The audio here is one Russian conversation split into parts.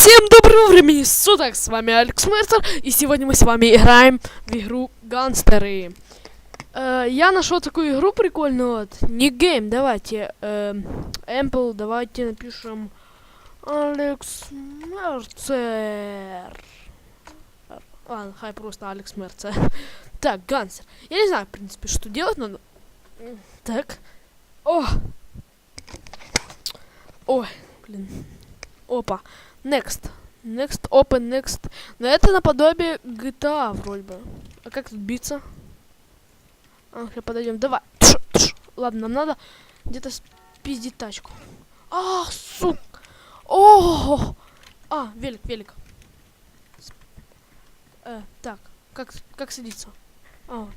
Всем доброго времени суток, с вами Алекс Мерцер, и сегодня мы с вами играем в игру Гангстеры. Э, я нашел такую игру прикольную, вот, не гейм, давайте, э, давайте напишем Алекс Мерцер. Ладно, хай просто Алекс Мерцер. Так, Гангстер. Я не знаю, в принципе, что делать, но... Так. О! Ой, блин. Опа. Next. Next, open, next. Но это наподобие GTA вроде бы. А как тут биться? А, сейчас подойдем. Давай. Тш, тш. Ладно, нам надо где-то спиздить тачку. Ах, сук. О! А, велик, велик. Э, так, как, как садиться? А.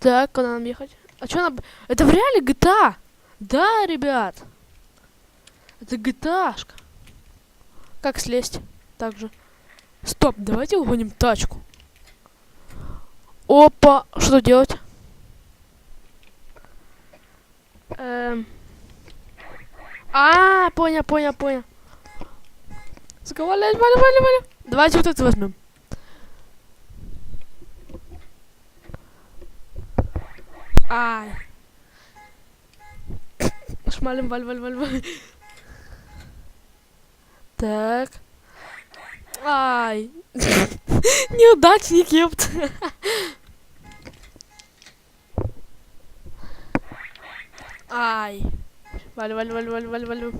Так, куда нам ехать? А что нам... Это в реале GTA? Да, ребят. Это GTA-шка. Как слезть? Так же. Стоп, давайте угоним тачку. Опа, что делать? Эм. А, понял, понял, понял. Сука, валяй, валяй, валяй, валяй. Давайте вот это возьмем. Ай. Шмалим, валь, валь, валь, валь. Так. Ай. Неудачник, ёпт. Ай. Валь, валь, валь, валь, валь, валь.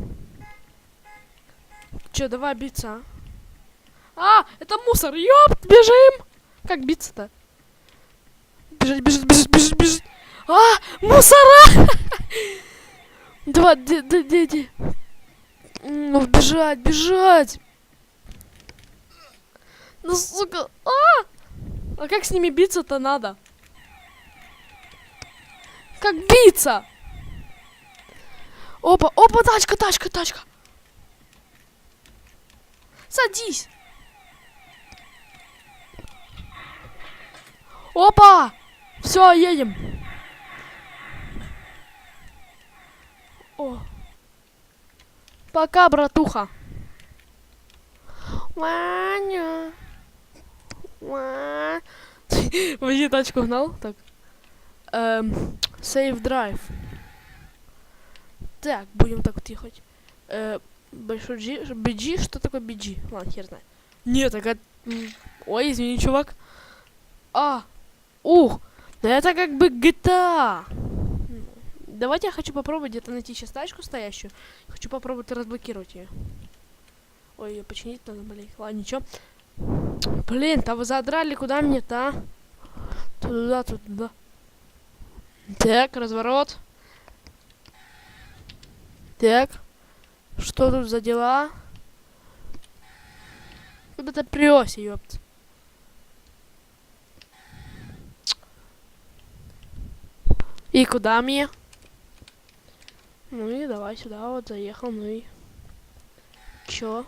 Чё, давай биться, а? А, это мусор, ёпт, бежим. Как биться-то? Бежать, бежать, бежать, бежать, бежать. А, мусора! Где, где, где? Ну, бежать, бежать! Ну, сука, а! А как с ними биться-то надо? Как биться? Опа, опа, тачка, тачка, тачка. Садись. Опа! Все, едем. О. Пока, братуха. Ваня. Ва- Вообще тачку гнал? Так. Эм, save drive. Так, будем так вот ехать. Э, большой G, BG, что такое BG? Ладно, хер знает. Нет, так это... Ой, извини, чувак. А, ух, да это как бы GTA. Давайте я хочу попробовать где-то найти сейчас тачку стоящую. Хочу попробовать разблокировать ее. Ой, ее починить надо, блин. Ладно, ничего. Блин, то вы задрали, куда мне-то, а? Туда, туда. Так, разворот. Так. Что тут за дела? Куда ты прёся, ёпт? И куда мне? Ну и давай сюда вот заехал, ну и... Чё?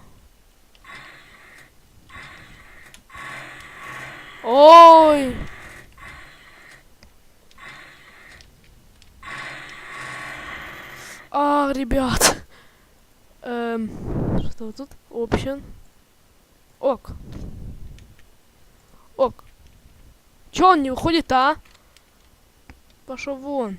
Ой! А, ребят. Эм, что тут? Option. Ок. Ок. Чё он не выходит, а? Пошел вон.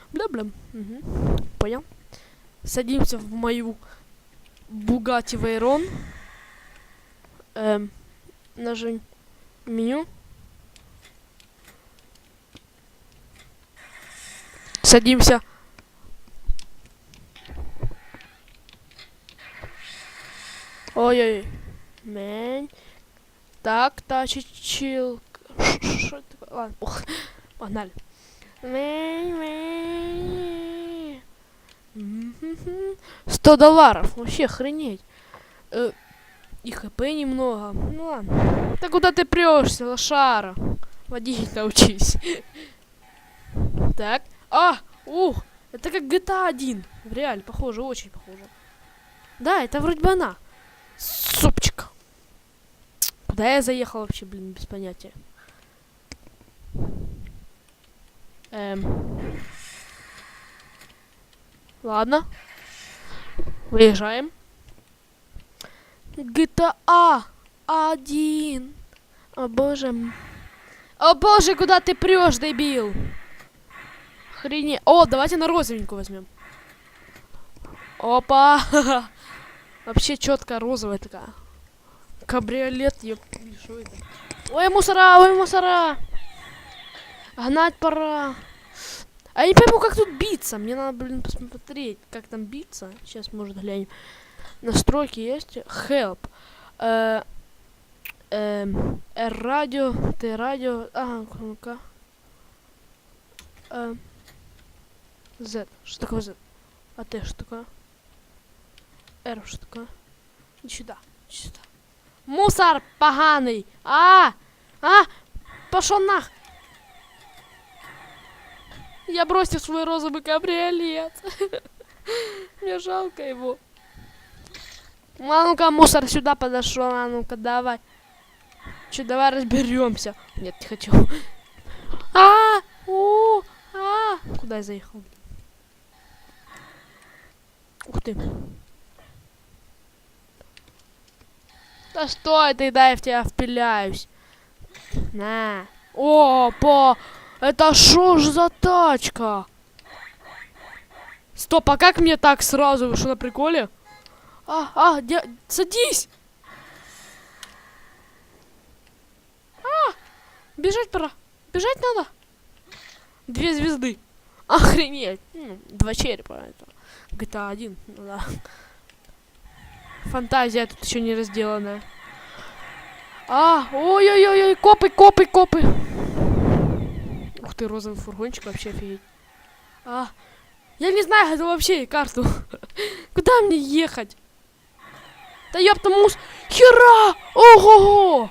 Бля-бля, Угу. Понял. Садимся в мою Бугати Вейрон. Эм, нажим меню. Садимся. Ой-ой. Мень. Так, тачи чил, Ладно, ох, погнали. Мень, мень. 100 долларов. Вообще охренеть. Э, и хп немного. Ну ладно. Да куда ты прешься, лошара? Водить научись. Так. А! Ух! Это как GTA 1. В реале, похоже, очень похоже. Да, это вроде бы она. Супчик. Куда я заехал вообще, блин, без понятия. Эм. Ладно. Выезжаем. GTA 1. О боже. О боже, куда ты прешь, дебил? Хрене. О, давайте на розовенькую возьмем. Опа. Вообще четко розовая такая. Кабриолет, это? Ой, мусора, ой, мусора. Гнать пора. А я не пойму, как тут биться. Мне надо, блин, посмотреть, как там биться. Сейчас, может, глянем. Настройки есть. Help. Э, эм, радио, Т радио. А, ну-ка. Э, Z. Что такое Z? А Т что такое? R что такое? Иди сюда. Сюда. Мусор поганый! А! А! Пошел нах! Я бросил свой розовый кабриолет. Мне жалко его. А ну-ка, мусор сюда подошел. А ну-ка, давай. Че, давай разберемся. Нет, не хочу. А! О! А! Куда я заехал? Ух ты. Да стой ты, да я в тебя впиляюсь. На. О, по. Это шо ж за тачка? Стоп, а как мне так сразу? Вы что, на приколе? А, а, дя... садись! А, бежать пора. Бежать надо. Две звезды. Охренеть. Два черепа. Это GTA 1. Ну да. Фантазия тут еще не разделанная. А, ой-ой-ой, копы, копы, копы. Ух ты, розовый фургончик, вообще офигеть. А, я не знаю это вообще карту. Куда мне ехать? Да ёпта мус... Хера! Ого-го!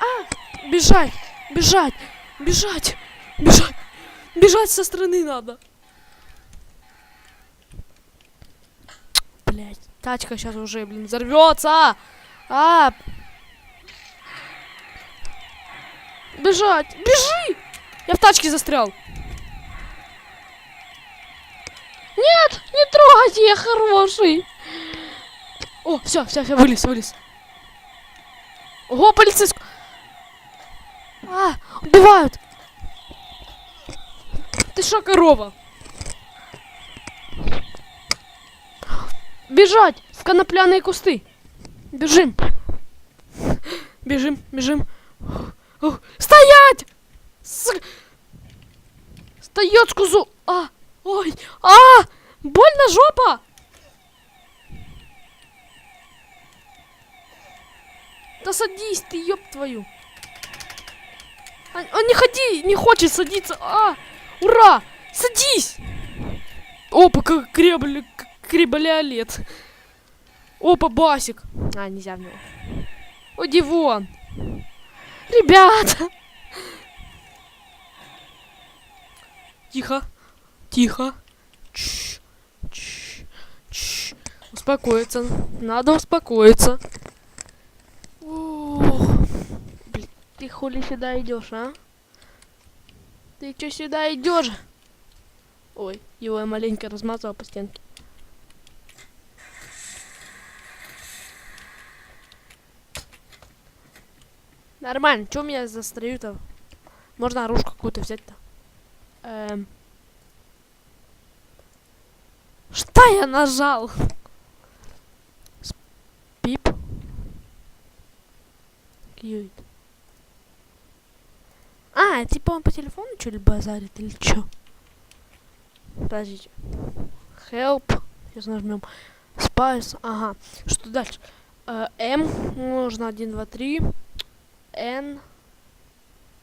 А, бежать, бежать, бежать, бежать. Бежать со стороны надо. Блять, тачка сейчас уже, блин, взорвется. А! Бежать! Бежи! Я в тачке застрял. Нет, не трогайте, я хороший. О, все, все, все, вылез, вылез. Ого, полицейскую. А, убивают. Ты что, корова? Бежать в конопляные кусты. Бежим. Бежим, бежим. Стоять! С... Стоять, скузу! А! Ой! А! Больно жопа! Да садись ты, ёб твою! А, а не ходи, не хочет садиться! А! Ура! Садись! Опа, как кребли, креболеолет. Опа, басик. А, нельзя в него. Уйди вон. Ребята! Тихо. Тихо. Чш. Успокоиться. Надо успокоиться. Ух. Блин, ты хули сюда идешь, а? Ты что сюда идешь? Ой, его я маленько размазал по стенке. Нормально, что меня застрою-то? Можно оружку какую-то взять-то. Эм. Что я нажал? Пип. Кьюит. А, типа он по телефону что-ли базарит или что? Подождите. Help. Сейчас нажмем. Spice. Ага. Что дальше? Э, М. Нужно 1, 2, 3. Н.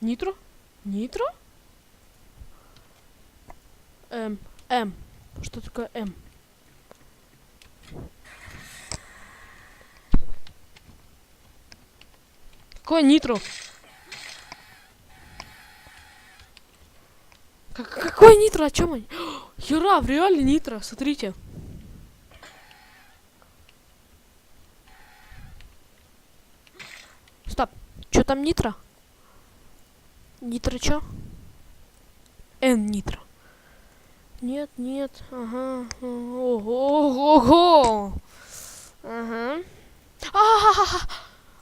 Нитро? Нитро? М. М. Что такое М? Какое нитро? Как, какое нитро? О чем они? Хера, в реале нитро, смотрите. Что там нитро? Нитро чё? Н нитро. Нет, нет. Ага. Ого, ого. Ага. А,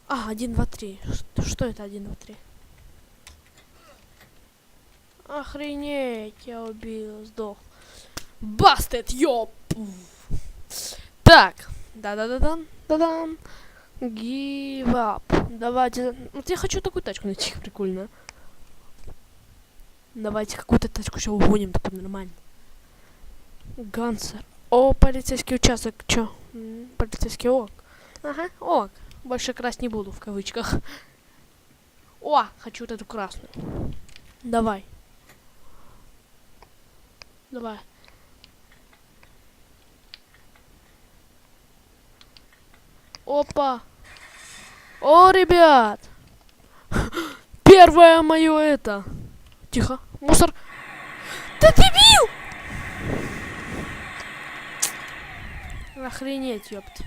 а, один, два, три. Что, что это один, два, три? Охренеть, я убил, сдох. Бастет, ёп! Так, да-да-да-да, да-дам. Give up. Давайте. Вот я хочу такую тачку найти, прикольно. Давайте какую-то тачку еще угоним, такую нормально. Гансер. О, полицейский участок. Чё? Полицейский ок. Ага, ок. Больше красть не буду, в кавычках. О, хочу вот эту красную. Давай. Давай. Опа. О, ребят. Первое мое это. Тихо. Мусор. Ты дебил! Охренеть, ёпт.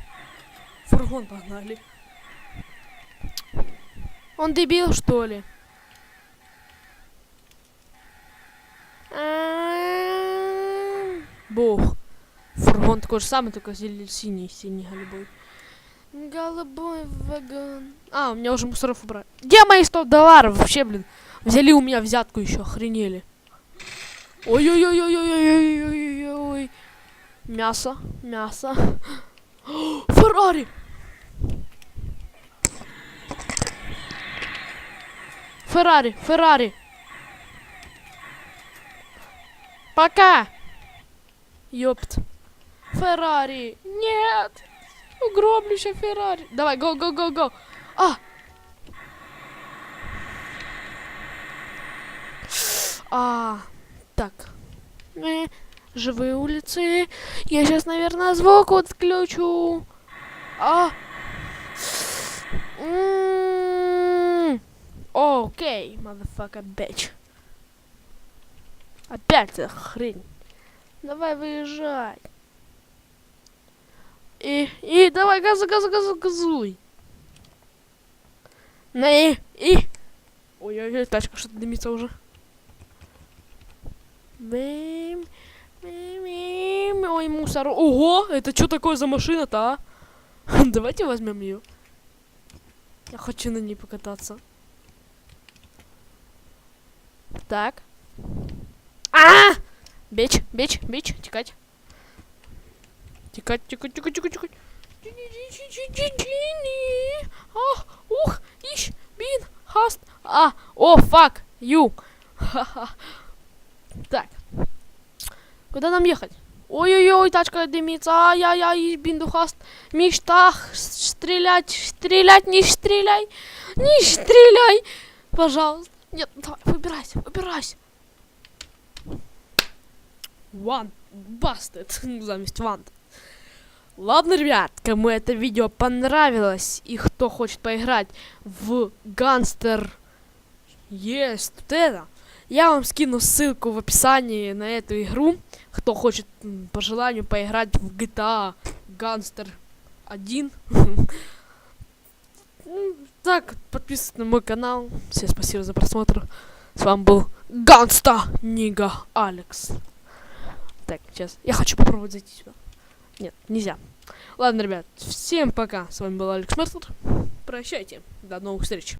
Фургон погнали. Он дебил, что ли? Бог. Фургон такой же самый, только синий, синий голубой. Голубой вагон. А, у меня уже мусоров убрали. Где мои 100 долларов вообще, блин? Взяли у меня взятку еще, охренели. Ой-ой-ой-ой-ой-ой-ой-ой-ой. Мясо, мясо. Феррари! Феррари, Феррари. Пока. Ёпт. Феррари. Нет. Угроблюще Феррари. Давай, го, го, го, го. А. А, так. Э, живые улицы. Я сейчас, наверное, звук отключу. А. М, Окей, motherfucker, bitch. Опять эта хрень. Давай выезжай. И, и давай газу, газу, газу, газуй. На и, и. Ой-ой-ой, тачка что-то дымится уже. Бэм, бэм, бэм. Ой, мусор. Ого, это что такое за машина-то, а? Давайте возьмем ее. Я хочу на ней покататься. Так. А! Бечь, бечь, бечь, текать. Текать, текать, текать, текать, текать. А, ух, ищ, бин, хаст. А, о, фак, ю. Ха-ха. Так. Куда нам ехать? Ой-ой-ой, тачка дымится. Ай-яй-яй, бинду хаст. Мечтах стрелять, стрелять, не стреляй. Не стреляй. Пожалуйста. Нет, давай, выбирайся, выбирайся. One busted заместь one. Ладно, ребят, кому это видео понравилось и кто хочет поиграть в Ганстер есть вот это, я вам скину ссылку в описании на эту игру. Кто хочет по желанию поиграть в GTA Ганстер 1. Ну, Так, подписывайтесь на мой канал. Всем спасибо за просмотр. С вами был Ганста Нига Алекс. Так, сейчас. Я хочу попробовать зайти сюда. Нет, нельзя. Ладно, ребят, всем пока. С вами был Алекс Мертлер. Прощайте. До новых встреч.